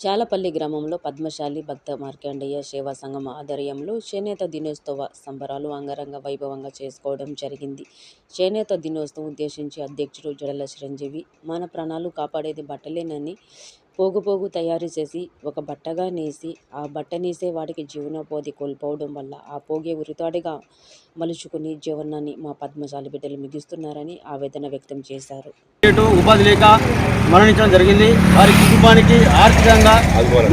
చాలపల్లి గ్రామంలో పద్మశాలి భక్త మార్కండేయ సేవా సంఘం ఆధ్వర్యంలో చేనేత దినోత్సవ సంబరాలు అంగరంగ వైభవంగా చేసుకోవడం జరిగింది. చేనేత దినోత్సవం ఉద్దేశించి అధ్యక్షుడు జడల చిరంజీవి మన ప్రాణాలు కాపాడేది బట్టలేనని పోగు పోగు తయారు చేసి ఒక బట్టగా నేసి ఆ బట్ట నేసే వాడికి జీవనోపాధి కోల్పోవడం వల్ల ఆ పోగే ఉరితాడిగా మలుచుకుని జీవనాన్ని మా పద్మశాలి బిడ్డలు మిగిస్తున్నారని ఆవేదన వ్యక్తం చేశారు. ఉపాధి లేక మరణించడం జరిగింది. వారి కుటుంబానికి ఆర్థికంగా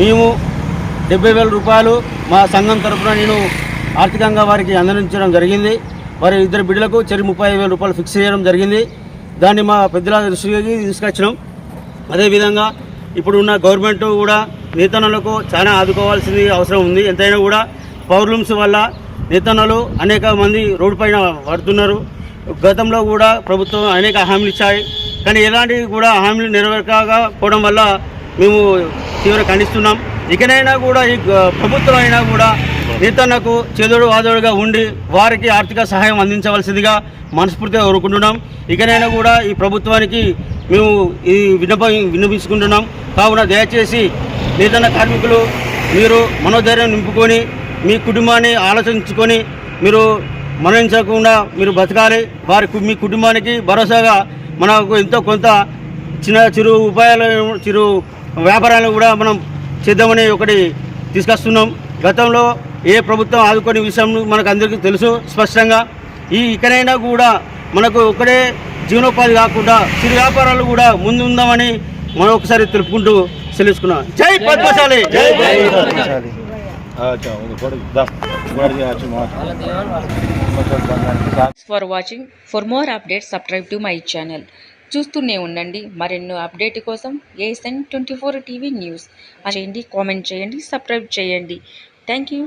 మేము డెబ్బై వేల రూపాయలు మా సంఘం తరపున నేను ఆర్థికంగా వారికి అందించడం జరిగింది. వారి ఇద్దరు బిడ్డలకు చెరి ముప్పై వేల రూపాయలు ఫిక్స్ చేయడం జరిగింది. దాన్ని మా పెద్దల దృష్టికి తీసుకొచ్చినాం. అదేవిధంగా ఇప్పుడు ఉన్న గవర్నమెంట్ కూడా నేతన్నలకు చాలా ఆదుకోవాల్సింది అవసరం ఉంది. ఎంతైనా కూడా పౌర్లమ్స్ వల్ల నేతన్నలు అనేక మంది రోడ్డు పైన పడుతున్నారు. గతంలో కూడా ప్రభుత్వం అనేక హామీలు ఇచ్చాయి. కానీ ఎలాంటి కూడా హామీలు నెరవేరకపోవడం వల్ల మేము తీవ్ర ఖండిస్తున్నాం. ఇకనైనా కూడా ఈ ప్రభుత్వం అయినా కూడా నేతన్నకు చేదోడు వాదోడుగా ఉండి వారికి ఆర్థిక సహాయం అందించవలసిందిగా మనస్ఫూర్తిగా కోరుకుంటున్నాం. ఇకనైనా కూడా ఈ ప్రభుత్వానికి మేము ఈ విన్నప విన్నపించుకుంటున్నాం కావున దయచేసి నేతన్న కార్మికులు మీరు మనోధైర్యం నింపుకొని మీ కుటుంబాన్ని ఆలోచించుకొని మీరు మరణించకుండా మీరు బతకాలి. వారి మీ కుటుంబానికి భరోసాగా మనకు ఎంతో కొంత చిన్న చిరు ఉపాయాలు చిరు వ్యాపారాలు కూడా మనం చేద్దామని ఒకటి తీసుకొస్తున్నాం. గతంలో ఏ ప్రభుత్వం ఆదుకునే విషయం మనకు అందరికీ తెలుసు స్పష్టంగా. ఈ ఇకనైనా కూడా మనకు ఒకటే జీవనోపాధి కాకుండా చిరు వ్యాపారాలు కూడా ముందు ఉందామని మనం ఒకసారి తెలుపుకుంటూ సెలుచుకున్నాం జై Padmashali! For watching for more update subscribe to my channel చూస్తూనే ఉండండి. మరెన్నో అప్డేట్ కోసం ASN twenty four TV news చేయండి కామెంట్ చేయండి సబ్స్క్రైబ్ చేయండి. Thank you